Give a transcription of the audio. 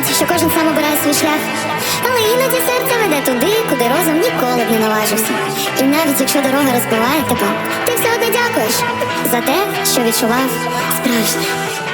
кажуть, що кожен сам обирає свій шлях. Але іноді серце веде туди, куди розум ніколи б не наважився. І навіть якщо дорога розбиває тебе, ти все одно дякуєш за те, що відчував справжнє.